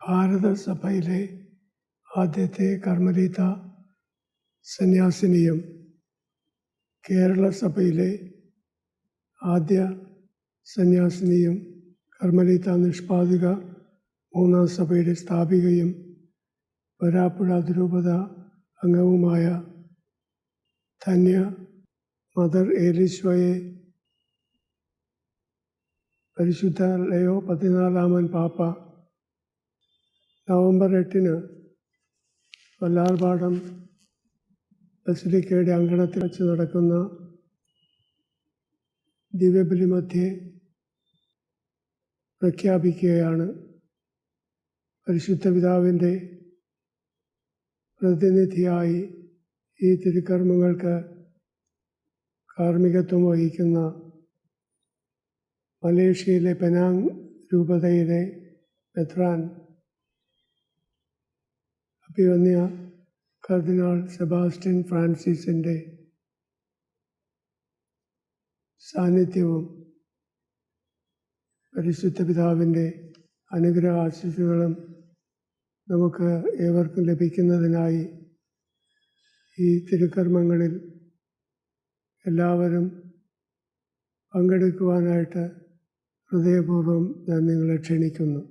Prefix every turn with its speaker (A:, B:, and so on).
A: ഭാരതസഭയിലെ ആദ്യത്തെ കർമ്മരീത സന്യാസിനിയും കേരള സഭയിലെ ആദ്യ സന്യാസിനിയും കർമ്മരീത നിഷ്പാദിക മൂന്നാം സഭയുടെ സ്ഥാപികയും വരാപ്പുഴ അതിരൂപത അംഗവുമായ ധന്യ മദർ ഏലിശ്വയെ പരിശുദ്ധ ലയോ പതിനാലാമൻ പാപ്പ നവംബർ എട്ടിന് വല്ലാർപാടം ബസിലിക്കയുടെ അങ്കണത്തിൽ വെച്ച് നടക്കുന്ന ദിവ്യബലി മധ്യേ പ്രഖ്യാപിക്കുകയാണ്. പരിശുദ്ധ പിതാവിന്റെ പ്രതിനിധിയായി ഈ തിരുക്കർമ്മങ്ങൾക്ക് കാർമ്മികത്വം വഹിക്കുന്ന മലേഷ്യയിലെ പെനാങ് രൂപതയിലെ മെത്രാൻ അഭിവന്യ കർദിനാൾ സെബാസ്റ്റ്യൻ ഫ്രാൻസിസിന്റെ സാന്നിധ്യവും പരിശുദ്ധ പിതാവിന്റെ അനുഗ്രഹ ആശിസുകളും നമുക്ക് ഏവർക്കും ലഭിക്കുന്നതിനായി ഈ തിരുക്കർമ്മങ്ങളിൽ എല്ലാവരും പങ്കെടുക്കുവാനായിട്ട് ഹൃദയപൂർവം ഞാൻ നിങ്ങളെ ക്ഷണിക്കുന്നു.